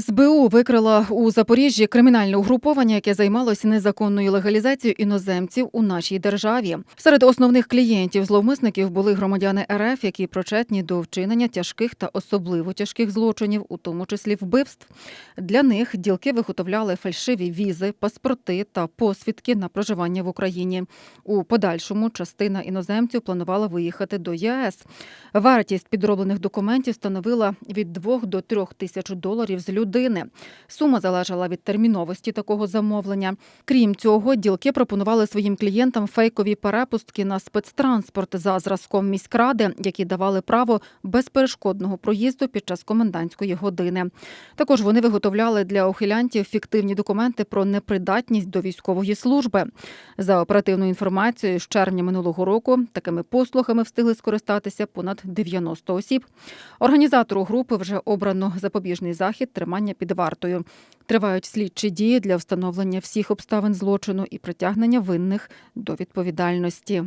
СБУ викрила у Запоріжжі кримінальне угруповання, яке займалося незаконною легалізацією іноземців у нашій державі. Серед основних клієнтів зловмисників були громадяни РФ, які причетні до вчинення тяжких та особливо тяжких злочинів, у тому числі вбивств. Для них ділки виготовляли фальшиві візи, паспорти та посвідки на проживання в Україні. У подальшому частина іноземців планувала виїхати до ЄС. Вартість підроблених документів становила від 2 до 3 тисяч доларів з людини. Сума залежала від терміновості такого замовлення. Крім цього, ділки пропонували своїм клієнтам фейкові перепустки на спецтранспорт за зразком міськради, які давали право безперешкодного проїзду під час комендантської години. Також вони виготовляли для ухилянтів фіктивні документи про непридатність до військової служби. За оперативною інформацією, з червня минулого року такими послугами встигли скористатися понад 90 осіб. Організатору групи вже обрано запобіжний захід тримання під вартою. Тривають слідчі дії для встановлення всіх обставин злочину і притягнення винних до відповідальності.